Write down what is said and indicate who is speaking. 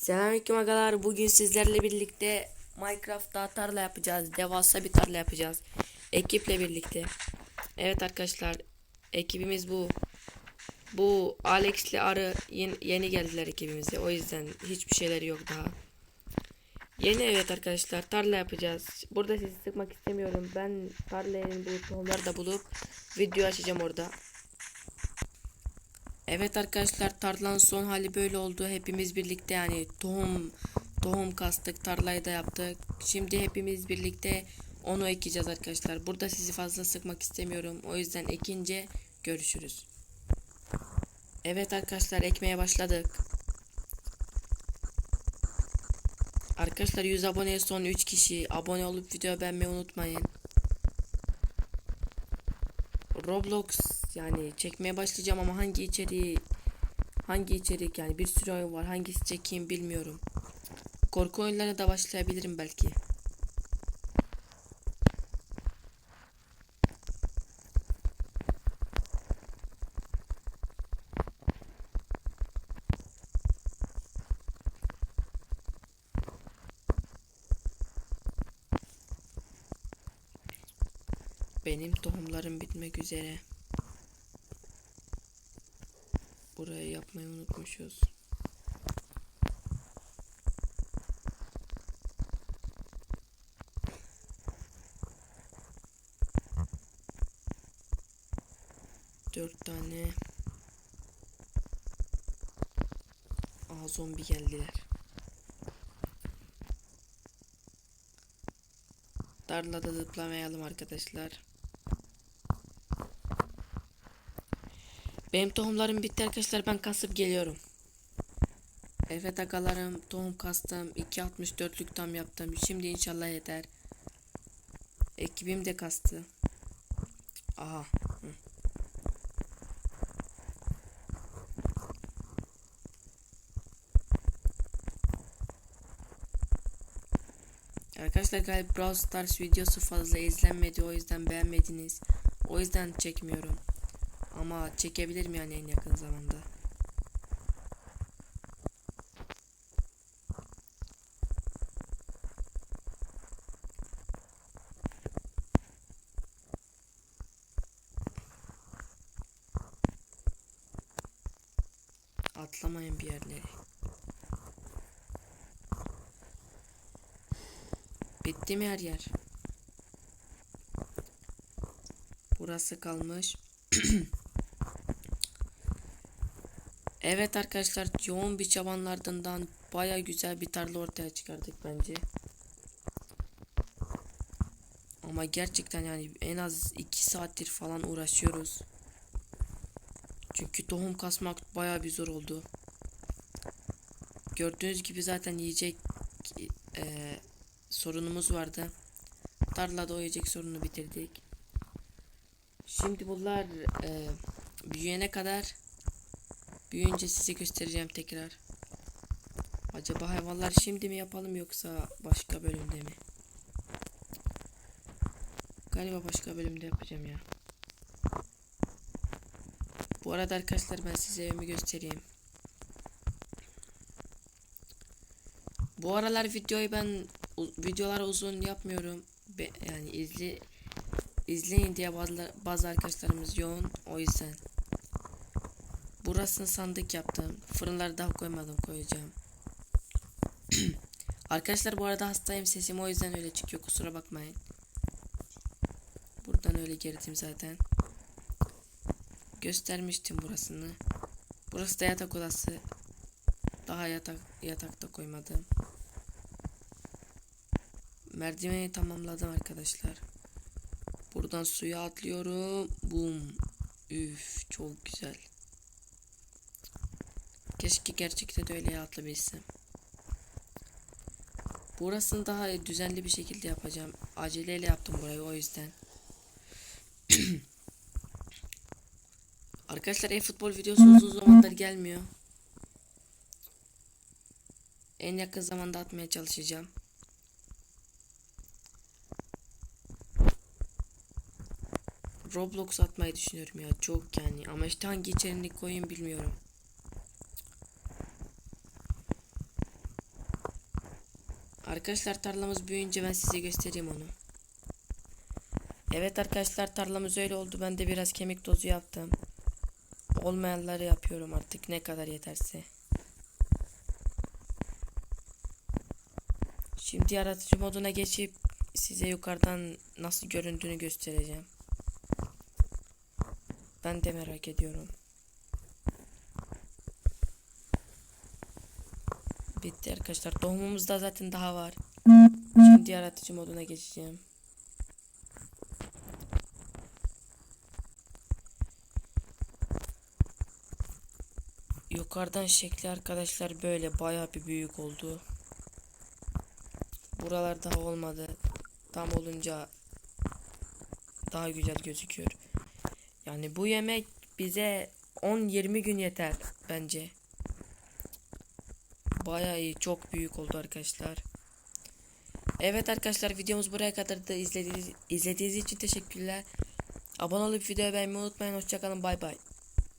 Speaker 1: Selamünaleyküm agalar. Bugün sizlerle birlikte Minecraft'ta tarla yapacağız. Devasa bir tarla yapacağız. Ekiple birlikte. Evet arkadaşlar. Ekibimiz bu. Bu Alex ile Arı yeni, yeni geldiler ekibimize. O yüzden hiçbir şeyleri yok daha. Yeni evet arkadaşlar tarla yapacağız. Burada sizi sıkmak istemiyorum. Ben tarlanın bu tohumları da bulup video açacağım orada. Evet arkadaşlar tarlanın son hali böyle oldu. Hepimiz birlikte yani tohum tohum kastık, tarlayı da yaptık. Şimdi hepimiz birlikte onu ekeceğiz arkadaşlar. Burada sizi fazla sıkmak istemiyorum. O yüzden ekince görüşürüz. Evet arkadaşlar ekmeye başladık. Arkadaşlar 100 aboneye son 3 kişi. Abone olup video beğenmeyi unutmayın. Roblox yani çekmeye başlayacağım ama hangi içeriği hangi içerik yani bir sürü oyun var hangisi çekeyim bilmiyorum. Korku oyunlarına da başlayabilirim belki. Benim tohumlarım bitmek üzere. Burayı yapmayı unutmuşuz. Dört tane. Aa zombi geldiler. Tarlada zıplamayalım arkadaşlar. Benim tohumlarım bitti arkadaşlar ben kasıp geliyorum. Evet agalarım tohum kastım 2.64'lük tam yaptım. Şimdi inşallah yeter. Ekibim de kastı. Aha. Arkadaşlar galiba Brawl Stars videosu fazla izlenmedi o yüzden beğenmediniz. O yüzden çekmiyorum. Ama çekebilirim yani en yakın zamanda. Atlamayın bir yerlere. Bitti mi her yer? Burası kalmış. evet arkadaşlar yoğun bir çabanın ardından baya güzel bir tarla ortaya çıkardık bence. Ama gerçekten yani en az 2 saattir falan uğraşıyoruz. Çünkü tohum kasmak baya bir zor oldu. Gördüğünüz gibi zaten yiyecek eee sorunumuz vardı. Tarlada o yiyecek sorunu bitirdik. Şimdi bunlar e, büyüyene kadar büyüyünce size göstereceğim tekrar. Acaba hayvanlar şimdi mi yapalım yoksa başka bölümde mi? Galiba başka bölümde yapacağım ya. Bu arada arkadaşlar ben size evimi göstereyim. Bu aralar videoyu ben videolar uzun yapmıyorum. Be, yani izle izleyin diye bazı, bazı arkadaşlarımız yoğun o yüzden. Burasını sandık yaptım. Fırınları daha koymadım koyacağım. Arkadaşlar bu arada hastayım sesim o yüzden öyle çıkıyor kusura bakmayın. Buradan öyle girdim zaten. Göstermiştim burasını. Burası da yatak odası. Daha yatak yatakta koymadım. Merdiveni tamamladım arkadaşlar. Buradan suya atlıyorum. Bum. Üf çok güzel. Keşke gerçekten de öyle atlayabilsem. Burasını daha düzenli bir şekilde yapacağım. Aceleyle yaptım burayı o yüzden. Arkadaşlar e-futbol videosu uzun zamandır gelmiyor. En yakın zamanda atmaya çalışacağım. Roblox atmayı düşünüyorum ya çok yani ama işte hangi içeriğini koyayım bilmiyorum. Arkadaşlar tarlamız büyüyünce ben size göstereyim onu. Evet arkadaşlar tarlamız öyle oldu. Ben de biraz kemik tozu yaptım. Olmayanları yapıyorum artık ne kadar yeterse. Şimdi yaratıcı moduna geçip size yukarıdan nasıl göründüğünü göstereceğim. Ben de merak ediyorum. Bitti arkadaşlar. Tohumumuzda zaten daha var. Şimdi yaratıcı moduna geçeceğim. Yukarıdan şekli arkadaşlar böyle bayağı bir büyük oldu. Buralar daha olmadı. Tam olunca daha güzel gözüküyor. Yani bu yemek bize 10-20 gün yeter bence. Bayağı iyi, çok büyük oldu arkadaşlar. Evet arkadaşlar videomuz buraya kadar da izlediğiniz, izlediğiniz için teşekkürler. Abone olup videoyu beğenmeyi unutmayın. Hoşçakalın bay bay.